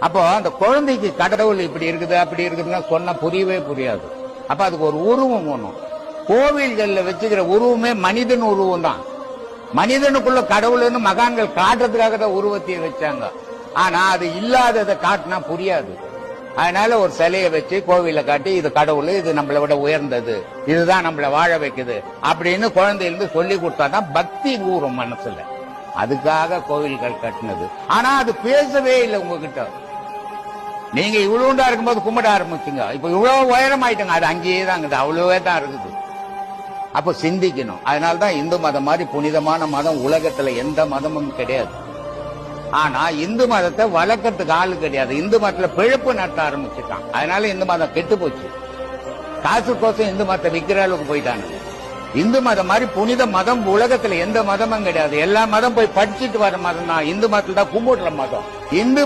அப்போ அந்த குழந்தைக்கு கடவுள் இப்படி இருக்குது அப்படி இருக்குதுன்னா சொன்னா புரியவே புரியாது. அப்ப அதுக்கு ஒரு உருவம் ஒண்ணும் கோவில்கள்ல வச்சுக்கிற உருவமே மனிதன் உருவம் தான். மனிதனுக்குள்ள கடவுள்னு மகான்கள் காட்டுறதுக்காக தான் உருவத்தை வச்சாங்க. ஆனா அது இல்லாததை காட்டினா புரியாது. அதனால ஒரு சிலையை வச்சு கோவில காட்டி இது கடவுள் இது நம்மளை விட உயர்ந்தது இதுதான் நம்மளை வாழ வைக்குது அப்படின்னு குழந்தையிலிருந்து சொல்லி கொடுத்தாதான் பக்தி கூறும் மனசுல. அதுக்காக கோவில்கள் கட்டினது. ஆனா அது பேசவே இல்லை உங்ககிட்ட. நீங்க இவ்வளவுண்டா இருக்கும்போது கும்பிட ஆரம்பிச்சுங்க. இப்ப இவ்வளவு உயரம் ஆயிட்டுங்க அது அங்கேயே தான் இருக்குது. அவ்வளவே தான் இருக்குது. அப்போ சிந்திக்கணும். அதனால தான் இந்து மதம் மாதிரி புனிதமான மதம் உலகத்துல எந்த மதமும் கிடையாது. ஆனா இந்து மதத்தை வளர்க்கறதுக்கு ஆளு கிடையாது. இந்து மதத்துல பிழப்பு நடத்த ஆரம்பிச்சுட்டான். அதனால இந்து மதம் கெட்டு போச்சு. காசுக்கோசம் இந்து மதத்தை விக்கிற அளவுக்கு போயிட்டானுங்க இந்து மதம் மாதிரி புனித மதம் உலகத்துல எந்த மதமும் கிடையாது. எல்லா மதம் போய் படிச்சுட்டு வர மதம் தான் இந்து மதத்துல தான் கும்பிடுற மதம். இந்து